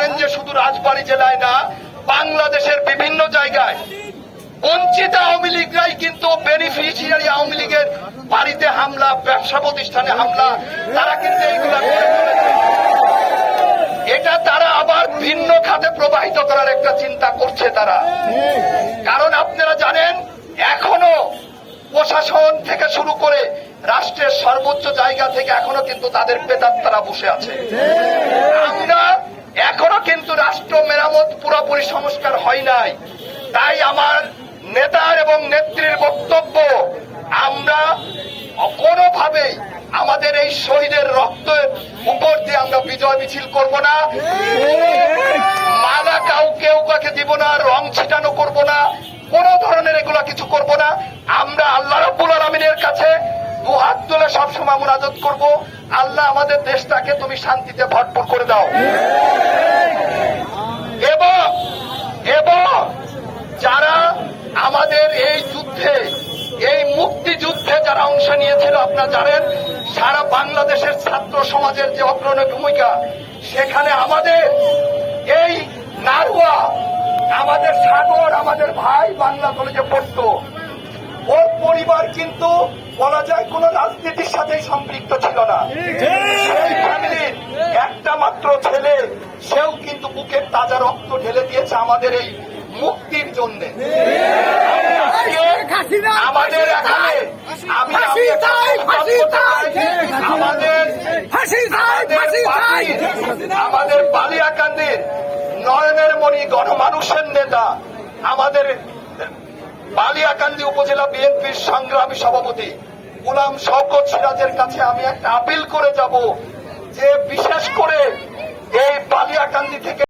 জানেন যে শুধু রাজবাড়ী জেলায় না, বাংলাদেশের বিভিন্ন জায়গায় বঞ্চিত আওয়ামী লীগরাই কিন্তু বেনিফিশিয়ারি আওয়ামী লীগের বাড়িতে হামলা, ব্যবসা প্রতিষ্ঠানে হামলা, তারা কিন্তু এইগুলা করে এটা তারা আবার ভিন্ন খাতে প্রবাহিত করার একটা চিন্তা করছে তারা। কারণ আপনারা জানেন, এখনও প্রশাসন থেকে শুরু করে রাষ্ট্রের সর্বোচ্চ জায়গা থেকে এখনও কিন্তু তাদের পেতাত্তারা বসে আছে। আমরা মেরামত পুরোপুরি সংস্কার হয় নাই। তাই আমার নেতার এবং নেত্রীর বক্তব্য আমরা কোনোভাবেই আমাদের এই শহীদের রক্তের উপর দিয়ে আমরা বিজয় মিছিল করব না। মালা কাউ কেউ কাকে দিব না, রং ছিটানো করব না, কোন ধরনের এগুলা কিছু করব না। আমরা আল্লাহ রাব্বুল আলমিনের কাছে দু হাত তুলে সবসময় মুনাজত করব। আল্লাহ আমাদের দেশটাকে তুমি শান্তিতে ভরপুর করে দাও এবং এবং যারা আমাদের এই যুদ্ধে এই মুক্তিযুদ্ধে যারা অংশ নিয়েছিল আপনারা জানেন সারা বাংলাদেশের ছাত্র সমাজের যে অগ্রণী ভূমিকা সেখানে আমাদের এই নারুয়া আমাদের সাগর আমাদের ভাই বাংলা কলেজে পড়তো ওর পরিবার কিন্তু বলা যায় কোন রাজনীতির সাথে সম্পৃক্ত ছিল না সেই ফ্যামিলির একটা মাত্র ছেলে সেও কিন্তু বুকের তাজা রক্ত ঢেলে দিয়েছে আমাদের এই মুক্তির জন্য আমাদের এখানে বালিয়াকান্দির নয়নের মণি গণমানুষের নেতা, আমাদের বালিয়াকান্দি উপজেলা বিএনপির সংগ্রামী সভাপতি গুলাম শওকত সিরাজের কাছে আমি একটা আপিল করে যাব যে বিশেষ করে এই বালিয়াকান্দি থেকে